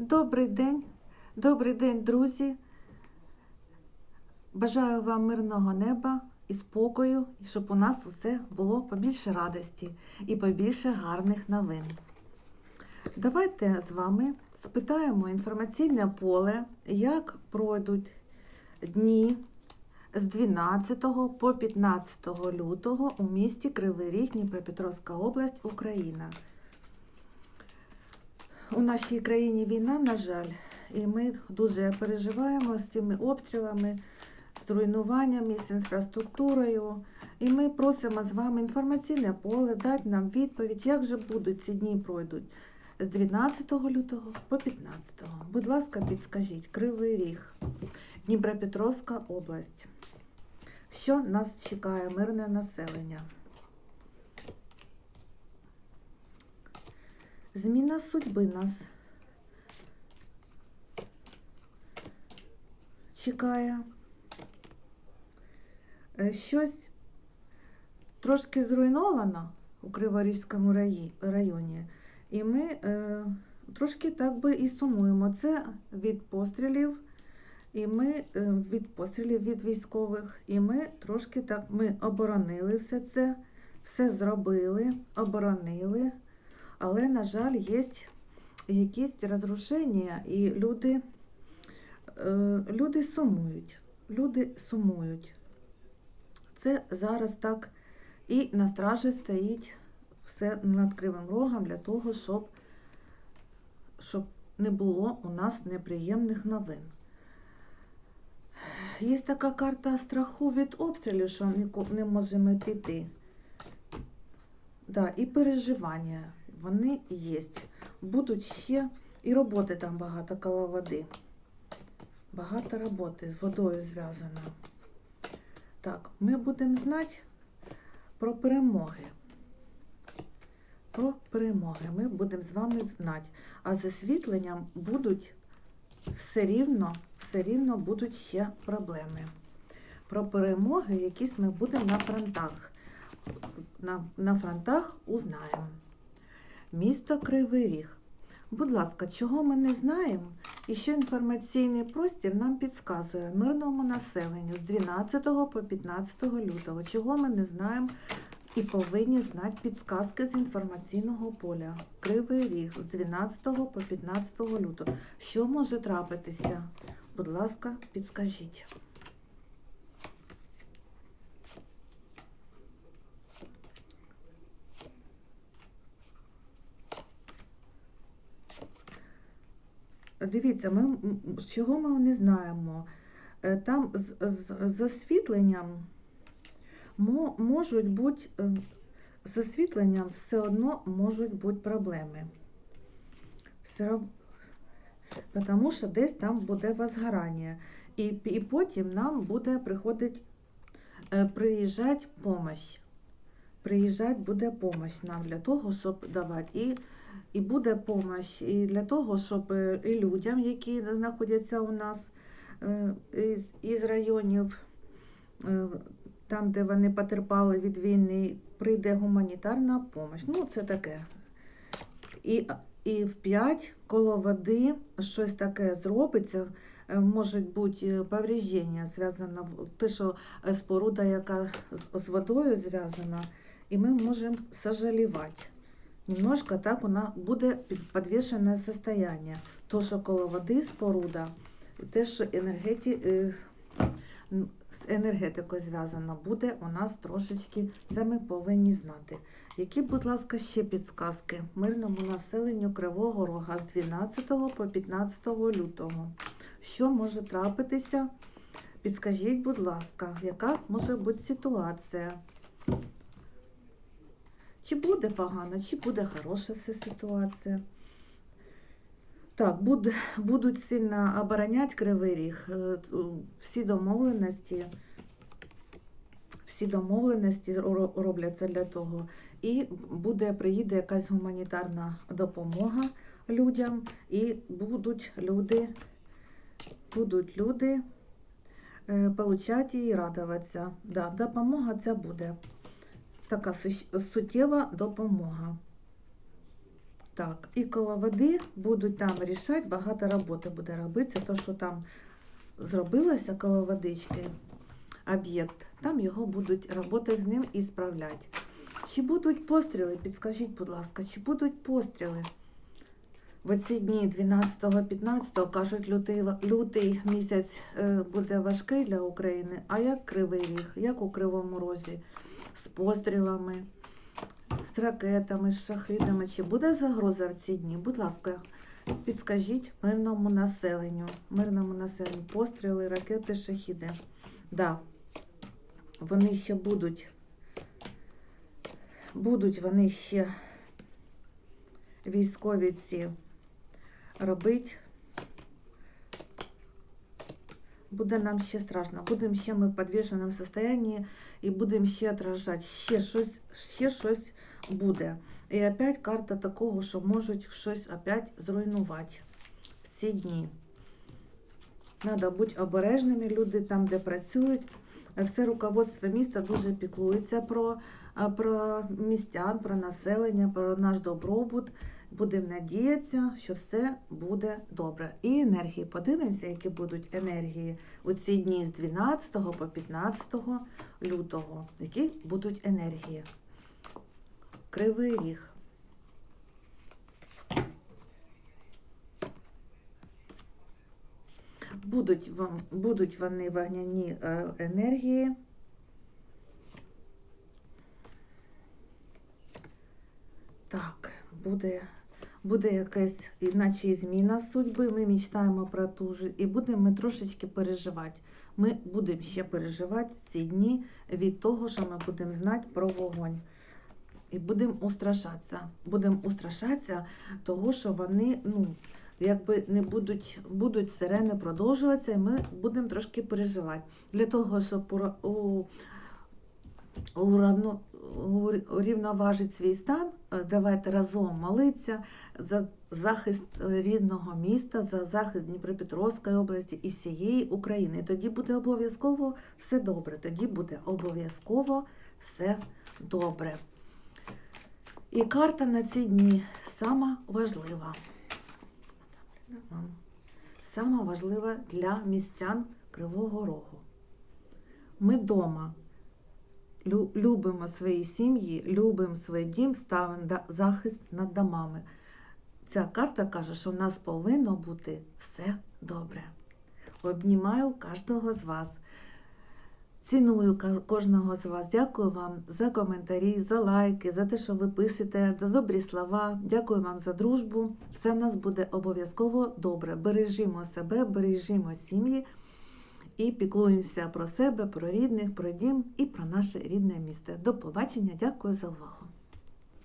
Добрий день, добрий день, друзі. Бажаю вам мирного неба і спокою, і щоб у нас усе було побільше радості і побільше гарних новин. Давайте з вами спитаємо інформаційне поле, як пройдуть дні з 12 по 15 лютого у місті Кривий Ріг, Дніпропетровська область, Україна. У нашій країні війна, на жаль, і ми дуже переживаємо з цими обстрілами, з руйнуваннями, з інфраструктурою. І ми просимо з вами інформаційне поле, дати нам відповідь, як же будуть ці дні пройдуть з 12 лютого по 15. Будь ласка, підскажіть, Кривий Ріг, Дніпропетровська область. Що нас чекає мирне населення? Зміна судьби нас чекає. Е, Щось трошки зруйновано у Криворізькому районі, і ми е, трошки так би і сумуємо. Це від пострілів, і ми е, від пострілів від військових, і ми трошки так ми оборонили все це, все зробили, оборонили. Але, на жаль, є якісь розрушення, і люди, е, люди сумують. Люди сумують. Це зараз так і на стражі стоїть все над кривим рогом для того, щоб, щоб не було у нас неприємних новин. Є така карта страху від обстрілів, що не можемо піти. Да, і переживання вони є. Будуть ще і роботи там багато коло води. Багато роботи з водою зв'язано. Так, ми будемо знати про перемоги. Про перемоги ми будемо з вами знати. А з освітленням будуть все рівно, все рівно будуть ще проблеми. Про перемоги, якісь ми будемо на фронтах. На, на фронтах узнаємо. Місто Кривий Ріг. Будь ласка, чого ми не знаємо і що інформаційний простір нам підказує мирному населенню з 12 по 15 лютого, чого ми не знаємо і повинні знати підсказки з інформаційного поля. Кривий Ріг з 12 по 15 лютого. Що може трапитися? Будь ласка, підскажіть. Дивіться, ми чого ми не знаємо. Е, Там з, з, з освітленням можуть бути е, з освітленням все одно можуть бути проблеми. Все Тому що десь там буде возгорання. І, і потім нам буде приходить, е, приїжджати помощь. Приїжджати буде помощь нам для того, щоб давати. І і буде помощь і для того, щоб е, і людям, які знаходяться у нас е, із, із районів, е, там, де вони потерпали від війни, прийде гуманітарна допомога. Ну, це таке. І, і в 5 коло води щось таке зробиться. Може бути повреждення зв'язане, те, що споруда, яка з водою зв'язана, і ми можемо сожалівати немножко так вона буде підвішене состояние. То, що коло води споруда, те, що енергеті, е, з енергетикою зв'язано, буде у нас трошечки, це ми повинні знати. Які, будь ласка, ще підсказки мирному населенню Кривого Рога з 12 по 15 лютого? Що може трапитися? Підскажіть, будь ласка, яка може бути ситуація? Чи буде погано, чи буде хороша ця ситуація. Так, буде, будуть сильно обороняти Кривий Ріг. Е, Всі домовленості, всі домовленості робляться для того. І буде, приїде якась гуманітарна допомога людям, і будуть люди, будуть люди е, получати і радуватися. Да, допомога ця буде така суттєва допомога. Так, і коло води будуть там рішати, багато роботи буде робитися. То, що там зробилося коло водички, об'єкт, там його будуть роботи з ним і справляти. Чи будуть постріли? Підскажіть, будь ласка, чи будуть постріли? В ці дні 12-15 кажуть, лютий, лютий місяць е, буде важкий для України. А як Кривий Ріг, як у Кривому Розі, з пострілами, з ракетами, з шахидами. Чи буде загроза в ці дні? Будь ласка, підскажіть мирному населенню. Мирному населенню постріли, ракети, шахіди. Да, вони ще будуть. Будуть вони ще військові ці робити. Буде нам ще страшно. Будемо ще ми в підвішеному стані і будемо ще отражати. Ще щось, ще щось буде. І опять карта такого, що можуть щось опять зруйнувати в ці дні. Треба бути обережними, люди там, де працюють. Все руководство міста дуже піклується про, про містян, про населення, про наш добробут. Будемо надіятися, що все буде добре. І енергії. Подивимося, які будуть енергії у ці дні з 12 по 15 лютого. Які будуть енергії? Кривий ріг. Будуть, вам, будуть вони вогняні е, енергії. Так, буде, буде якась, іначе зміна судьби. Ми мечтаємо про ту ж, і будемо ми трошечки переживати. Ми будемо ще переживати ці дні від того, що ми будемо знати про вогонь. І будемо устрашатися. Будемо устрашатися того, що вони, ну, якби не будуть, будуть сирени продовжуватися, і ми будемо трошки переживати. Для того, щоб ура- у, уравно, у- урівноважити свій стан, е, давайте разом молитися за захист е, рідного міста, за захист Дніпропетровської області і всієї України. Тоді буде обов'язково все добре. Тоді буде обов'язково все добре. І карта на ці дні сама важлива. Сама важлива для містян Кривого Рогу. Ми вдома любимо свої сім'ї, любимо свій дім, ставимо захист над домами. Ця карта каже, що в нас повинно бути все добре. Обнімаю кожного з вас. Ціную кожного з вас. Дякую вам за коментарі, за лайки, за те, що ви пишете, за добрі слова. Дякую вам за дружбу. Все в нас буде обов'язково добре. Бережімо себе, бережімо сім'ї і піклуємося про себе, про рідних, про дім і про наше рідне місто. До побачення. Дякую за увагу.